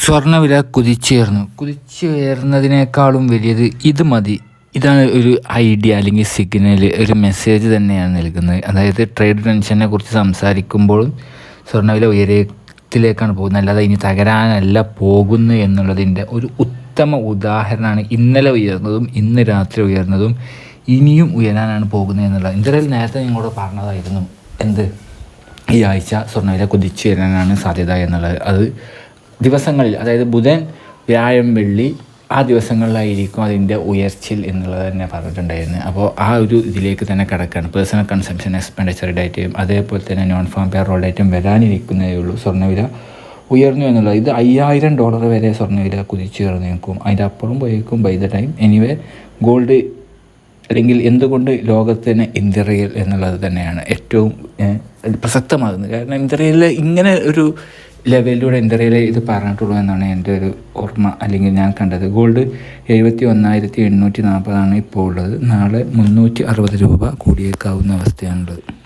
സ്വർണവില കുതിച്ചുയർന്നു. കുതിച്ചുയർന്നതിനേക്കാളും വലിയത് ഇത് മതി. ഇതാണ് ഒരു ഐഡിയ അല്ലെങ്കിൽ സിഗ്നൽ ഒരു മെസ്സേജ് തന്നെയാണ് നൽകുന്നത്. അതായത് ട്രേഡ് ടെൻഷനെ കുറിച്ച് സംസാരിക്കുമ്പോഴും സ്വർണവില ഉയരത്തിലേക്കാണ് പോകുന്നത്. അല്ലാതെ ഇനി തകരാനല്ല പോകുന്നു എന്നുള്ളതിന്റെ ഒരു ഉത്തമ ഉദാഹരണമാണ് ഇന്നലെ ഉയർന്നതും ഇന്ന് രാത്രി ഉയർന്നതും ഇനിയും ഉയരാനാണ് പോകുന്നത് എന്നുള്ളത്. ഇന്ത്യയിൽ നേരത്തെ നിങ്ങളോട് പറഞ്ഞതായിരുന്നു. എന്ത്? ഈ ആഴ്ച സ്വർണവില കുതിച്ചു വരാനാണ് സാധ്യത എന്നുള്ളത്. അത് ദിവസങ്ങളിൽ അതായത് ബുധൻ വ്യാഴം വെള്ളി ആ ദിവസങ്ങളിലായിരിക്കും അതിന്റെ ഉയർച്ചയിൽ എന്നുള്ളത് തന്നെ പറഞ്ഞിട്ടുണ്ടായിരുന്നു. അപ്പോൾ ആ ഒരു ഇതിലേക്ക് തന്നെ കിടക്കുകയാണ് പേഴ്സണൽ കൺസംഷൻ എക്സ്പെൻഡിച്ചർ ഡേറ്റയും അതേപോലെ തന്നെ നോൺ ഫാം പേറോൾ ഡേറ്റയും വരാനിരിക്കുന്നതേ ഉള്ളൂ. സ്വർണവില ഉയർന്നു എന്നുള്ളത്. ഇത് അയ്യായിരം ഡോളർ വരെ സ്വർണവില കുതിച്ചു ഉയർന്നു നിൽക്കും അതിന്റെ അപ്പുറം പോയേക്കും by the time anyway gold അല്ലെങ്കിൽ എന്തുകൊണ്ട് ലോകത്തിന് ഇന്ത്യറിയൽ എന്നുള്ളത് തന്നെയാണ് ഏറ്റവും പ്രസക്തമാകുന്നത്. കാരണം ഇന്ത്യറിയലിൽ ഇങ്ങനെ ഒരു ലെവലിലൂടെ ഇന്ത്യയിൽ ഇത് പറഞ്ഞിട്ടുള്ളൂ എന്നാണ് എന്റെ ഒരു ഓർമ്മ. അല്ലെങ്കിൽ ഞാൻ കണ്ടത്. ഗോൾഡ് എഴുപത്തി ഒന്നായിരത്തി എണ്ണൂറ്റി നാൽപ്പതാണ് ഇപ്പോൾ ഉള്ളത് നാളെ മുന്നൂറ്റി അറുപത് രൂപ കൂടിയേക്കാവുന്ന അവസ്ഥയാണുള്ളത്.